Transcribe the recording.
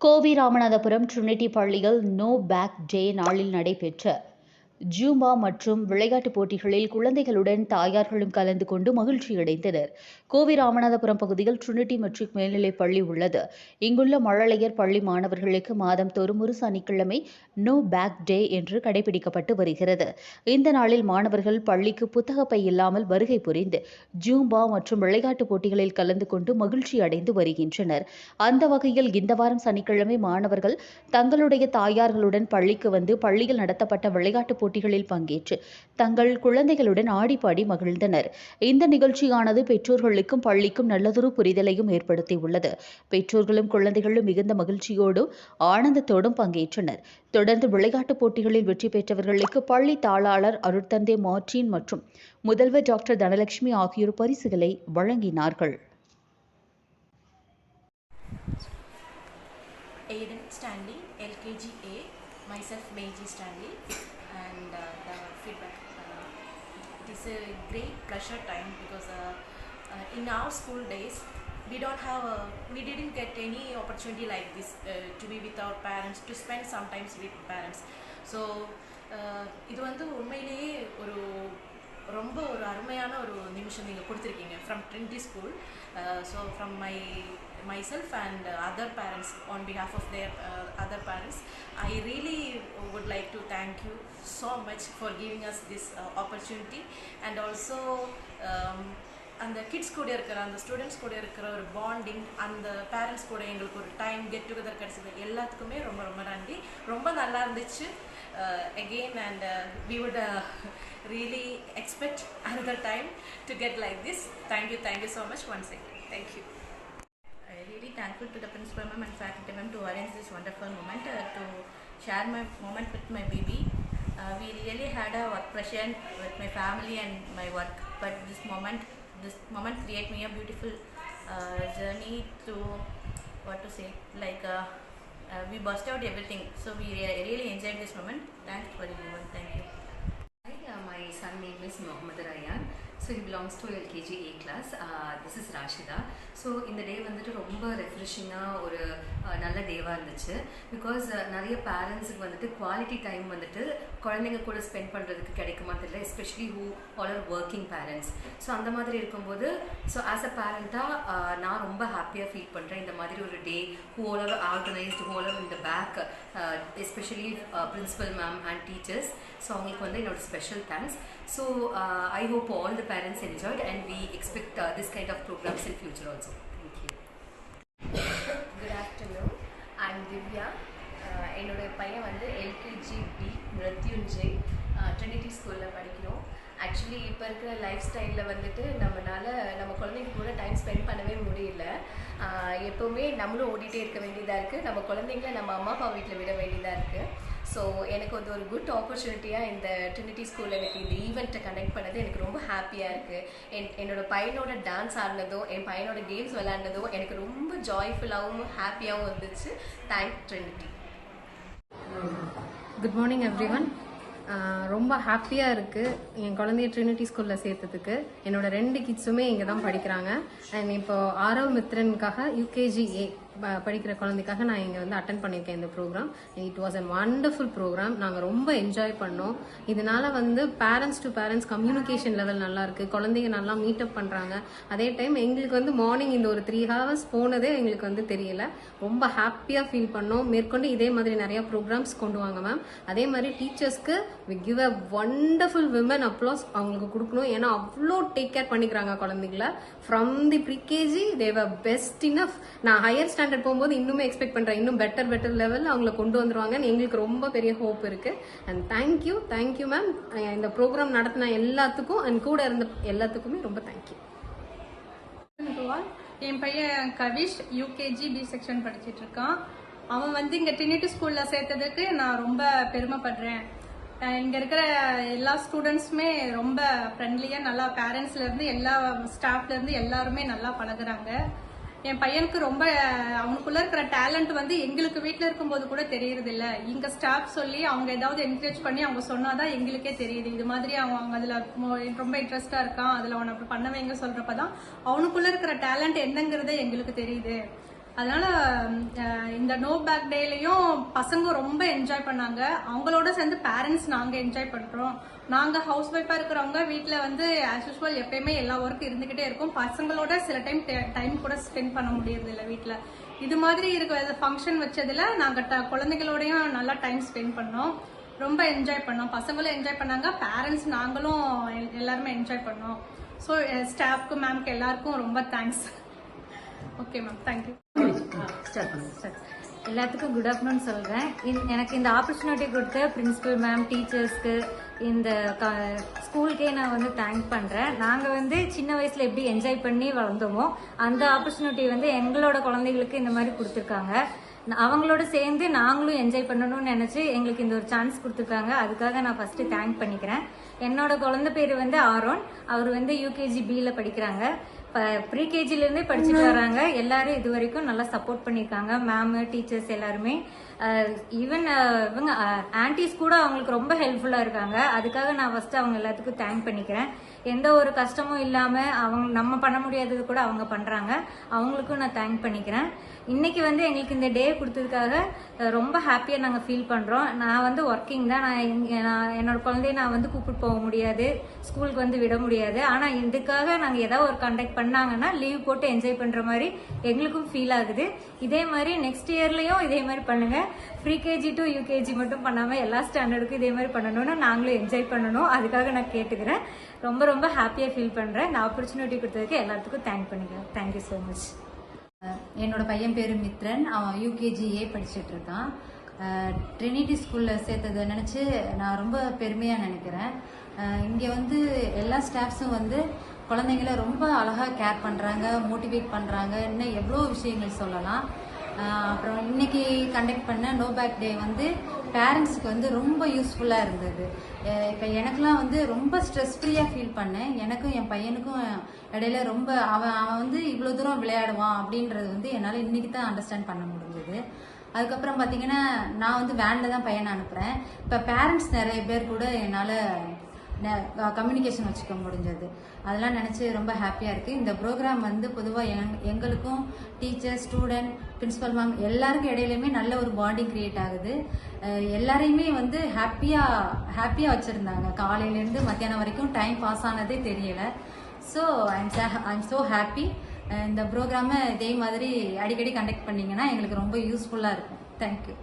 கோவி Ramanathapuram Trinity பள்ளியில் no bag day நாளில் நடைபெற்ற ஜூம்பா மற்றும் விளையாட்டுப் போட்டிகளில் குழந்தைகளுடன் தாயார்களும் கலந்து கொண்டு மகிழ்ச்சியடைந்தனர். கோவி ராமநாதபுரம் பகுதியில் ட்ரினிட்டி மெட்ரிக் மேல்நிலைப் பள்ளி உள்ளது. இங்குள்ள மழலையர் பள்ளி மாணவர்களுக்கு மாதம் ஒரு சனிக்கிழமை நோ பேக் டே என்று கடைபிடிக்கப்பட்டு வருகிறது. இந்த நாளில் மாணவர்கள் பள்ளிக்கு புத்தகப்பை இல்லாமல் வருகை புரிந்து ஜூம்பா மற்றும் விளையாட்டுப் போட்டிகளில் கலந்து கொண்டு மகிழ்ச்சி அடைந்து வருகின்றனர். அந்த வகையில் இந்த வாரம் சனிக்கிழமை மாணவர்கள் தங்களுடைய தாயார்களுடன் பள்ளிக்கு வந்து பள்ளியில் நடத்தப்பட்ட விளையாட்டுப் போட்டிகளில் பங்கேற்று தங்கள் குழந்தைகளுடன் ஆடிப்பாடி மகிழ்ந்தனர். இந்த நிகழ்ச்சியானது பெற்றோர்களுக்கும் பள்ளிக்கும் நல்லதொரு புரிதலையும் ஏற்படுத்தியுள்ளது. பெற்றோர்களும் குழந்தைகளும் மிகுந்த மகிழ்ச்சியோடும் ஆனந்தத்தோடும் பங்கேற்றனர். தொடர்ந்து விளையாட்டுப் போட்டிகளில் வெற்றி பெற்றவர்களுக்கு பள்ளி தாளாளர் அருட்தந்தை மார்டின் மற்றும் முதல்வர் டாக்டர் தனலட்சுமி ஆகியோர் பரிசுகளை வழங்கினார்கள். Aiden Stanley, LKG A, myself Meiji Stanley, and uh, the feedback. Uh, it is a great pleasure time because uh, uh, in our school days, we don't have a, we didn't get any opportunity like this uh, to be with our parents, to spend sometimes with parents. So uh, இது வந்து உண்மையிலேயே ஒரு ரொம்ப ஒரு அருமையான ஒரு நிமிஷம் நீங்கள் கொடுத்துருக்கீங்க from Trinity school so from my myself and uh, other parents on behalf of their uh, other parents i really would like to thank you so much for giving us this uh, opportunity. And also um, அந்த kids கூட இருக்கிற அந்த students கூட இருக்கிற ஒரு bonding அந்த parents கூட எங்களுக்கு ஒரு டைம் கெட் டுகெதர் கிடச்சது எல்லாத்துக்குமே ரொம்ப ரொம்ப நன்றி. ரொம்ப நல்லா இருந்துச்சு. Again and we would really expect another time to get like this thank you thank you so much once again thank you thankful to the principal ma'am and faculty ma'am to arrange this wonderful moment uh, to share my moment with my baby. Uh, we really had a work pressure with my family and my work, but this moment, this moment create me a beautiful uh, journey to what to say, like uh, uh, we burst out everything. So we re- really enjoyed this moment. Thanks for everyone. Thank you. Hi, uh, my son name is Mohammed Ryan. So he belongs to LKG A class. Uh, this is Rashida. So இந்த day வந்துட்டு ரொம்ப ரெஃப்ரெஷிங்காக ஒரு நல்ல டேவாக இருந்துச்சு. Because நிறைய பேரண்ட்ஸுக்கு வந்துட்டு quality time வந்துட்டு குழந்தைங்க கூட ஸ்பெண்ட் பண்ணுறதுக்கு கிடைக்குமா தெரியல especially who all are working parents so அந்த மாதிரி இருக்கும்போது ஸோ ஆஸ் அ பேரண்ட்டாக நான் ரொம்ப ஹாப்பியாக ஃபீல் பண்ணுறேன் இந்த மாதிரி ஒரு day who all are organised who all are இந்த bag especially principal ma'am and teachers so அவங்களுக்கு வந்து என்னோட special thanks so I hope all the parents enjoyed and we expect this also. Thank you. Good good afternoon Divya. Uh, Divya என்னோட பையன் வந்து LKG B Mrutyunjay Trinity ஸ்கூலில் படிக்கிறோம் actually இப்போ இருக்கிற லைஃப் ஸ்டைலில் வந்துட்டு நம்மளால நம்ம குழந்தைங்க கூட டைம் ஸ்பெண்ட் பண்ணவே முடியல uh, எப்போவுமே நம்மளும் ஓடிட்டே இருக்க வேண்டியதாக இருக்குது நம்ம குழந்தைங்கள நம்ம அம்மா அப்பா வீட்டில் விட வேண்டியதாக இருக்குது ஸோ எனக்கு வந்து ஒரு குட் ஆப்பர்ச்சுனிட்டியாக இந்த ட்ரினிட்டி ஸ்கூலில் எனக்கு இந்த ஈவெண்ட்டை கண்டக்ட் பண்ணது எனக்கு ரொம்ப ஹாப்பியாக இருக்குது என் என்னோட பையனோட டான்ஸ் ஆடினதோ என் பையனோட கேம்ஸ் விளாண்டதோ எனக்கு ரொம்ப ஜாய்ஃபுல்லாகவும் ஹாப்பியாகவும் இருந்துச்சு thank Trinity good morning everyone ரொம்ப ஹாப்பியாக இருக்குது என் குழந்தைய ட்ரினிட்டி ஸ்கூலில் சேர்த்ததுக்கு. என்னோட ரெண்டு கிட்ஸுமே இங்கே தான் படிக்கிறாங்க. அண்ட் இப்போ ஆரவ் மித்ரனுக்காக யூகேஜி ஏ படிக்கிற குழந்தைக்காக நான் இங்கே வந்து அட்டன் பண்ணியிருக்கேன் இந்த programme it was an wonderful programme நாங்கள் ரொம்ப என்ஜாய் பண்ணோம். இதனால வந்து parents to parents communication level நல்லா இருக்குது குழந்தைங்க நல்லா மீட்டப் பண்ணுறாங்க அதே டைம் எங்களுக்கு வந்து மார்னிங் இந்த ஒரு த்ரீ ஹவர்ஸ் போனதே எங்களுக்கு வந்து தெரியல. ரொம்ப ஹாப்பியாக ஃபீல் பண்ணோம். மேற்கொண்டு இதே மாதிரி நிறையா ப்ரோக்ராம்ஸ் கொண்டு வாங்க மேம் அதே மாதிரி டீச்சர்ஸ்க்கு we give a wonderful women applause அவங்களுக்கு கொடுக்கணும். ஏன்னா அவ்வளோ டேக் கேர் பண்ணிக்கிறாங்க குழந்தைங்கள. From the pre KG they're best enough நான் ஹையர் ஸ்டாண்டர்ட் போகும்போது இன்னுமே எக்ஸ்பெக்ட் பண்ணுறேன் இன்னும் பெட்டர் பெட்டர் லெவலில் அவங்கள கொண்டு வந்துருவாங்கன்னு எங்களுக்கு ரொம்ப பெரிய ஹோப் இருக்குது and thank you thank you ma'am இந்த ப்ரோக்ராம் நடத்தின எல்லாத்துக்கும் அண்ட் கூட இருந்த எல்லாத்துக்குமே ரொம்ப தேங்க்யூ என் பையன் கவிஷ் யூகேஜி பி செக்ஷன் படிச்சிட்டு இருக்கான். அவன் வந்து இங்கே ட்ரினிட்டி ஸ்கூலில் சேர்த்ததுக்கு நான் ரொம்ப பெருமைப்படுறேன். இங்கே இருக்கிற எல்லா ஸ்டூடெண்ட்ஸுமே ரொம்ப ஃப்ரெண்ட்லியாக நல்லா பேரண்ட்ஸ்லேருந்து எல்லா ஸ்டாஃப்லேருந்து எல்லாருமே நல்லா பழகுறாங்க. என் பையனுக்கு ரொம்ப அவனுக்குள்ள இருக்கிற டேலண்ட் வந்து எங்களுக்கு வீட்டில் இருக்கும்போது கூட தெரியறது இல்லை இங்கே ஸ்டாஃப் சொல்லி அவங்க ஏதாவது என்கரேஜ் பண்ணி அவங்க சொன்னாதான் எங்களுக்கே தெரியுது. இது மாதிரி அவன் அவங்க அதில் ரொம்ப இன்ட்ரெஸ்டாக இருக்கான். அதில் அவனை அப்படி பண்ண வைங்க சொல்றப்பதான் அவனுக்குள்ள இருக்கிற டேலண்ட் என்னங்கிறத எங்களுக்கு தெரியுது. அதனால இந்த நோ பேக் டேலையும் பசங்க ரொம்ப என்ஜாய் பண்ணாங்க. அவங்களோட சேர்ந்து பேரண்ட்ஸ் நாங்கள் என்ஜாய் பண்ணுறோம் நாங்கள் ஹவுஸ் ஒய்ஃபாக இருக்கிறவங்க வீட்டில் வந்து ஆஸ் யூஸ்வல் எப்பயுமே எல்லா ஒர்க்கும் இருந்துகிட்டே இருக்கும். பசங்களோட சில டைம் டைம் கூட ஸ்பெண்ட் பண்ண முடியறது இல்லை வீட்டில் இது மாதிரி இருக்கிற ஃபங்க்ஷன் வச்சதில் நாங்கள் ட- குழந்தைகளோடயும் நல்லா டைம் ஸ்பெண்ட் பண்ணோம். ரொம்ப என்ஜாய் பண்ணோம். பசங்களும் என்ஜாய் பண்ணாங்க. பேரண்ட்ஸ் நாங்களும் எல்- எல்லாருமே என்ஜாய் பண்ணோம். ஸோ ஸ்டாஃப்க்கு மேம்க்கு எல்லாருக்கும் ரொம்ப thanks okay ma'am thank you எல்லாத்துக்கும் குட் ஆஃப்டர்நூன் சொல்கிறேன் எனக்கு இந்த ஆப்பர்ச்சுனிட்டி கொடுத்த பிரின்சிபல் மேம் டீச்சர்ஸ்க்கு இந்த ஸ்கூலுக்கே நான் வந்து தேங்க் பண்ணுறேன் நாங்கள் வந்து சின்ன வயசில் எப்படி என்ஜாய் பண்ணி வளர்ந்தோமோ அந்த ஆப்பர்ச்சுனிட்டி வந்து எங்களோட குழந்தைகளுக்கு இந்த மாதிரி கொடுத்துருக்காங்க. அவங்களோட சேர்ந்து நாங்களும் என்ஜாய் பண்ணணும்னு நினச்சி எங்களுக்கு இந்த ஒரு சான்ஸ் கொடுத்துருக்காங்க. அதுக்காக நான் ஃபஸ்ட்டு தேங்க் பண்ணிக்கிறேன். என்னோட குழந்தை பேர் வந்து ஆரோன். அவர் வந்து யூகேஜி பியில் படிக்கிறாங்க. ப்ரீகேஜிலேருந்தே படிச்சுட்டு வராங்க. எல்லாரும் இது வரைக்கும் நல்லா சப்போர்ட் பண்ணியிருக்காங்க. மேமு டீச்சர்ஸ் எல்லாருமே. ஈவன் இவங்க ஆன்டிஸ் கூட அவங்களுக்கு ரொம்ப ஹெல்ப்ஃபுல்லாக இருக்காங்க. அதுக்காக நான் ஃபஸ்ட்டு அவங்க எல்லாத்துக்கும் தேங்க் பண்ணிக்கிறேன். எந்த ஒரு கஷ்டமும் இல்லாமல் அவங்க நம்ம பண்ண முடியாதது கூட அவங்க பண்ணுறாங்க அவங்களுக்கும் நான் தேங்க் பண்ணிக்கிறேன். இன்னைக்கு வந்து எங்களுக்கு இந்த டே கொடுத்ததுக்காக ரொம்ப ஹாப்பியாக நாங்கள் ஃபீல் பண்ணுறோம் நான் வந்து ஒர்க்கிங் தான். நான் நான் என்னோட குழந்தைய நான் வந்து கூப்பிட்டு போக முடியாது. ஸ்கூலுக்கு வந்து விட முடியாது. ஆனால் இதுக்காக நாங்கள் ஏதாவது ஒரு கண்டக்ட் பண்ணாங்கன்னா லீவ் போட்டு என்ஜாய் பண்ணுற மாதிரி எங்களுக்கும் ஃபீல் ஆகுது. இதே மாதிரி நெக்ஸ்ட் இயர்லேயும் இதே மாதிரி பண்ணுங்கள் ப்ரீ கேஜி டு யூகேஜி மட்டும் பண்ணாமல் எல்லா ஸ்டாண்டர்டுக்கும் இதே மாதிரி பண்ணணும்னா நாங்களும் என்ஜாய் பண்ணணும். அதுக்காக நான் கேட்டுக்கிறேன். ரொம்ப ரொம்ப ஹாப்பியாக ஃபீல் பண்ணுறேன் இந்த ஆப்பர்ச்சுனிட்டி கொடுத்ததுக்கு எல்லாத்துக்கும் தேங்க் பண்ணிக்கிறேன். தேங்க்யூ ஸோ மச் என்னோட பையன் பேர் மித்ரன். அவன் யூகேஜிஏ படிச்சுட்டு இருக்கான். ட்ரினிட்டி ஸ்கூலில் சேர்த்ததை நினச்சி நான் ரொம்ப பெருமையாக நினைக்கிறேன். இங்கே வந்து எல்லா ஸ்டாஃப்ஸும் வந்து குழந்தைங்கள ரொம்ப அழகாக கேர் பண்ணுறாங்க மோட்டிவேட் பண்ணுறாங்க இன்னும் எவ்வளோ விஷயங்கள் சொல்லலாம். அப்புறம் இன்னைக்கு கண்டக்ட் பண்ண நோ பேக் டே வந்து பேரண்ட்ஸுக்கு வந்து ரொம்ப யூஸ்ஃபுல்லாக இருந்தது. இப்போ எனக்குலாம் வந்து ரொம்ப ஸ்ட்ரெஸ் ஃப்ரீயாக ஃபீல் பண்ணேன். எனக்கும் என் பையனுக்கும் இடையில ரொம்ப அவன் அவன் வந்து இவ்வளோ தூரம் விளையாடுவான் அப்படின்றது வந்து என்னால் இன்னைக்கு தான் அண்டர்ஸ்டாண்ட் பண்ண முடிஞ்சது. அதுக்கப்புறம் பார்த்தீங்கன்னா நான் வந்து வேனில் தான் பையனை அனுப்புகிறேன் இப்போ பேரண்ட்ஸ் நிறைய பேர் கூட என்னால் கம்யூனிகேஷன் வச்சுக்க முடிஞ்சது. அதெல்லாம் நினச்சி ரொம்ப ஹாப்பியாக இருக்குது இந்த ப்ரோக்ராம் வந்து பொதுவாக எங் எங்களுக்கும் டீச்சர் ஸ்டூடெண்ட் பிரின்ஸிபல் மேம் எல்லாருக்கும் இடையிலையுமே நல்ல ஒரு பாண்டிங் க்ரியேட் ஆகுது. எல்லாரையுமே வந்து ஹாப்பியாக ஹாப்பியாக வச்சுருந்தாங்க. காலையிலேருந்து மத்தியானம் வரைக்கும் டைம் பாஸ் ஆனதே தெரியலை. So I'm I'm so happy இந்த ப்ரோக்ராமை இதே மாதிரி அடிக்கடி கண்டக்ட் பண்ணிங்கன்னா எங்களுக்கு ரொம்ப யூஸ்ஃபுல்லாக இருக்கும். தேங்க்யூ